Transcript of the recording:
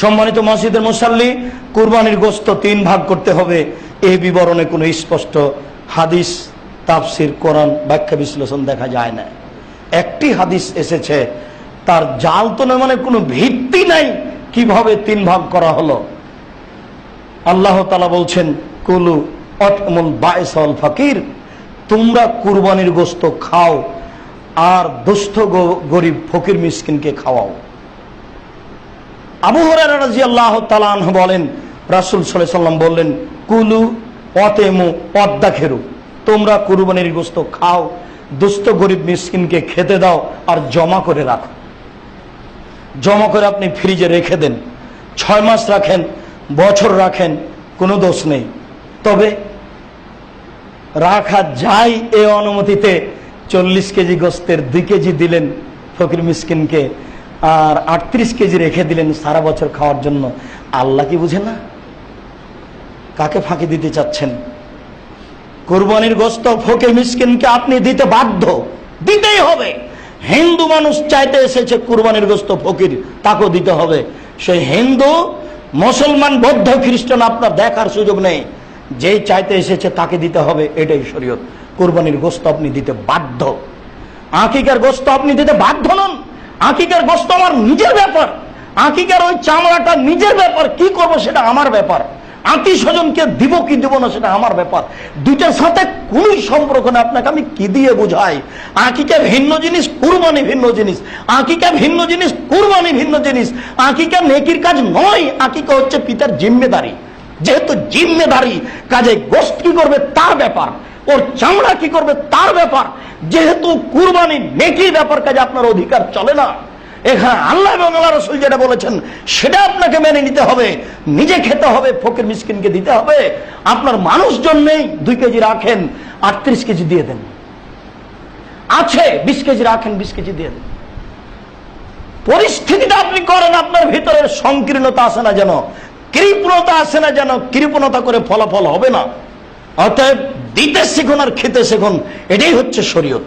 সম্মানিত মসজিদের মুসাল্লি, কুরবানির গোস্ত তিন ভাগ করতে হবে। এই বিবরণে কোনো স্পষ্ট হাদিস, তাফসির, কোরআন ব্যাখ্যা বিশ্লেষণ দেখা যায় না। একটি হাদিস এসেছে, তার জাল তো নয় মানে কোনো ভিত্তি নাই কীভাবে তিন ভাগ করা হলো। আল্লাহ তালা বলছেন, কুলু অটমুল বায়সল ফকির, তোমরা কুরবানির গোস্ত খাও, আর দুস্থ গরিব ফকির মিসকিনকে খাওয়াও। আবু হরারা আল্লাহ বলেন, রাসুল সাল্লাম বললেন, কুলু অতেমু অদ্দাখেরু তোমরা কুরবানির গোস্ত খাও, দুস্থ গরিব মিসকিনকে খেতে দাও আর জমা করে রাখো। জমা করে আপনি ফ্রিজে রেখে দেন। ছয় মাস রাখেন, বছর রাখেন, কোনো দোষ নেই। তবে রাখা যায় এ অনুমতিতে চল্লিশ কেজি গোস্তের দুই কেজি দিলেন ফকির মিসকিনকে আর আটত্রিশ কেজি রেখে দিলেন সারা বছর খাওয়ার জন্য। আল্লাহ কি বুঝে না? কাকে ফাঁকি দিতে চাচ্ছেন? কোরবানির গোস্ত ফকির মিসকিনকে আপনি দিতে বাধ্য। দিতেই হবে। হিন্দু মানুষ চাইতে এসেছে কুরবানির গোস্ত ফকির, তাকেও দিতে হবে। সেই হিন্দু, মুসলমান, বৌদ্ধ, খ্রিস্টান আপনার দেখার সুযোগ নেই। যেই চাইতে এসেছে তাকে দিতে হবে, এটাই শরীয়ত। কুরবানির গোস্ত আপনি দিতে বাধ্য। আকিকার গোস্ত আপনি দিতে বাধ্য নন। আকিকার গোস্ত আমার নিজের ব্যাপার। আকিকার ওই চামড়াটা নিজের ব্যাপার। কি করব সেটা আমার ব্যাপার। আত্মীয় স্বজনকে দিব কি দিব না সেটা আমার ব্যাপার। দুইটার সাথে কোনই সম্পর্ক না আপনাকে আমি কি দিয়ে বুঝাই? আকিকা ভিন্ন জিনিস, কুরবানি ভিন্ন জিনিস। আকিকা ভিন্ন জিনিস, কুরবানি ভিন্ন জিনিস। আকিকা নেকির কাজ নয়। আকিকা হচ্ছে পিতার জিম্মেদারি। যেহেতু জিম্মেদারি, কাজে কি করবে তার ব্যাপার। ওর চামড়া কি করবে তার ব্যাপার। যেহেতু কুরবানি নেকি ব্যাপার কাজে আপনার অধিকার চলে না এখানে আল্লাহ এবং আল্লাহ রসুল যেটা বলেছেন, সেটা আপনাকে মেনে নিতে হবে। নিজে খেতে হবে, ফকির মিসকিনকে দিতে হবে। আপনার মানুষজন নেই দুই কেজি রাখেন আটত্রিশ কেজি দিয়ে দেন। আছে, বিশ কেজি রাখেন, বিশ কেজি দিয়ে দেন। পরিস্থিতিটা আপনি করেন, আপনার ভিতরের সংকীর্ণতা আসে না যেন, কৃপণতা আসে না যেন, কৃপণতা করে ফলাফল হবে না। অতএব দিতে শিখুন আর খেতে শিখুন এটাই হচ্ছে শরীয়ত।